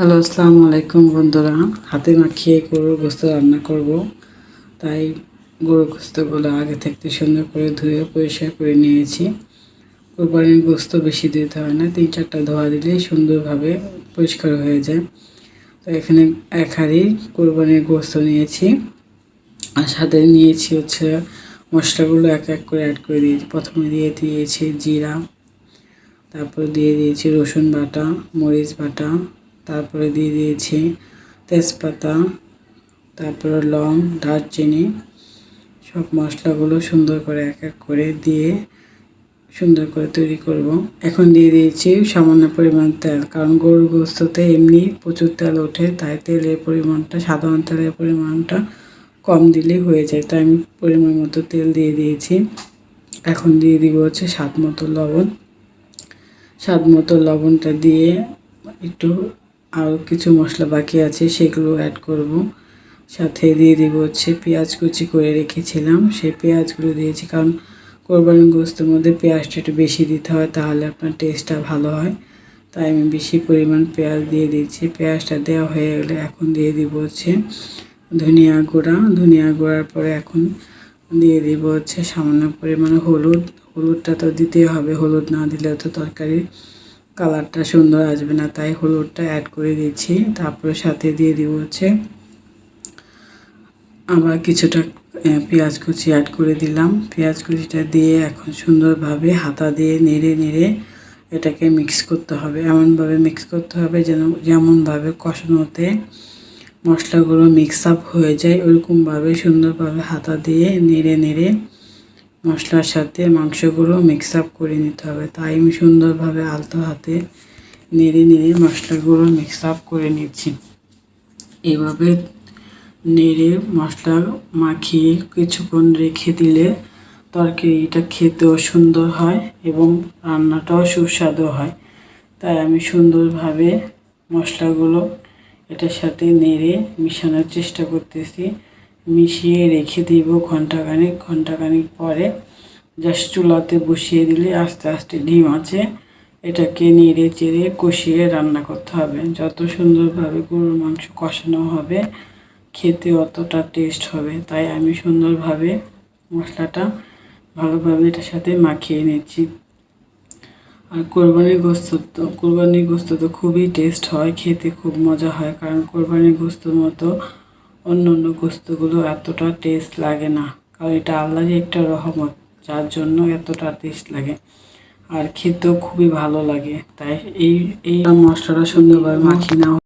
Hello, আসসালামু আলাইকুম বন্ধুরা। হাতে মাখিয়ে গরুর গোস্ত রান্না করব। তাই গরুর গোস্তগুলো আগে থাকতে সুন্দর করে ধুয়ে পরিষ্কার করে নিয়েছি। কোরবানির গোস্ত বেশি দিতে হয় না, তিন চারটা ধোয়া দিলেই সুন্দরভাবে পরিষ্কার হয়ে যায়। তো এখানে এক হাঁড়ি কোরবানির গোস্ত নিয়েছি। আর সাথে নিয়েছি হচ্ছে মশলাগুলো এক এক করে অ্যাড করে দিয়েছি। প্রথমে দিয়ে দিয়েছি জিরা, তারপর দিয়ে দিয়েছি রসুন বাটা, মরিচ বাটা তারপরে দিয়ে দিয়েছি তেজপাতা, তারপরে লং, দারচিনি, সব মশলাগুলো সুন্দর করে এক এক করে দিয়ে সুন্দর করে তৈরি করব। এখন দিয়ে দিয়েছি সামান্য পরিমাণ তেল, কারণ গরুর গোস্ততে এমনি প্রচুর তেল ওঠে, তাই তেলের পরিমাণটা, সাধারণ তেলের পরিমাণটা কম দিলেই হয়ে যায়, তাই আমি পরিমাণ মতো তেল দিয়ে দিয়েছি। এখন দিয়ে দিব হচ্ছে স্বাদ মতো লবণ। স্বাদ মতো লবণটা দিয়ে একটু আরও কিছু মশলা বাকি আছে, সেগুলো অ্যাড করব। সাথে দিয়ে দিব হচ্ছে পেঁয়াজ কুচি করে রেখেছিলাম, সেই পেঁয়াজগুলো দিয়েছি। কারণ কোরবানি গোস্তের মধ্যে পেঁয়াজটা একটু বেশি দিতে হয়, তাহলে আপনার টেস্টটা ভালো হয়। তাই আমি বেশি পরিমাণ পেঁয়াজ দিয়ে দিচ্ছি। পেঁয়াজটা দেওয়া হয়ে গেলে এখন দিয়ে দিব হচ্ছে ধনিয়া গুঁড়া। ধনিয়া গুঁড়ার পরে এখন দিয়ে দিব হচ্ছে সামান্য পরিমাণে হলুদ। হলুদটা তো দিতেই হবে, হলুদ না দিলে তো তরকারির কালারটা সুন্দর আসবে না, তাই হলুদটা অ্যাড করে দিচ্ছি। তারপরে সাথে দিয়ে দিব হচ্ছে আবার কিছুটা পেঁয়াজ কুচি অ্যাড করে দিলাম। পেঁয়াজ কুচিটা দিয়ে এখন সুন্দরভাবে হাতা দিয়ে নেড়ে নেড়ে এটাকে মিক্স করতে হবে। এমনভাবে মিক্স করতে হবে যেন, যেমনভাবে কষানোতে মশলাগুলো মিক্স আপ হয়ে যায়, ওরকমভাবে সুন্দরভাবে হাতা দিয়ে নেড়ে নেড়ে মশলার সাথে মাংসগুলো মিক্স আপ করে নিতে হবে। তাই আমি সুন্দরভাবে আলতো হাতে নেড়ে নেড়ে মশলাগুলো মিক্স আপ করে নিচ্ছি। এভাবে নেড়ে মশলা মাখিয়ে কিছুক্ষণ রেখে দিলে তরকারিটা খেতেও সুন্দর হয় এবং রান্নাটাও সুস্বাদু হয়। তাই আমি সুন্দরভাবে মশলাগুলো এটার সাথে নেড়ে মিশানোর চেষ্টা করতেছি। মিশিয়ে রেখে দিব ঘন্টাখানেক ঘন্টাখানেক পরে জাস্ট চুলাতে বসিয়ে দিলে আস্তে আস্তে ডিম আছে। এটাকে নেড়ে চেড়ে কষিয়ে রান্না করতে হবে। যত সুন্দরভাবে গরুর মাংস কষানো হবে, খেতে অতটা টেস্ট হবে। তাই আমি সুন্দরভাবে মশলাটা ভালোভাবে এটার সাথে মাখিয়ে নিচ্ছি। আর কোরবানির গোস্ত তো, কোরবানির গোস্ত তো খুবই টেস্ট হয়, খেতে খুব মজা হয়। কারণ কোরবানির গোস্তর মতো অন্য অন্য গোস্তগুলো এতটা টেস্ট লাগে না। কারণ এটা আল্লাহরই একটা রহমত, যার জন্য এতটা টেস্ট লাগে। আর খেতেও খুবই ভালো লাগে। তাই এই এই মশলাটা সুন্দরভাবে মাখি নেওয়া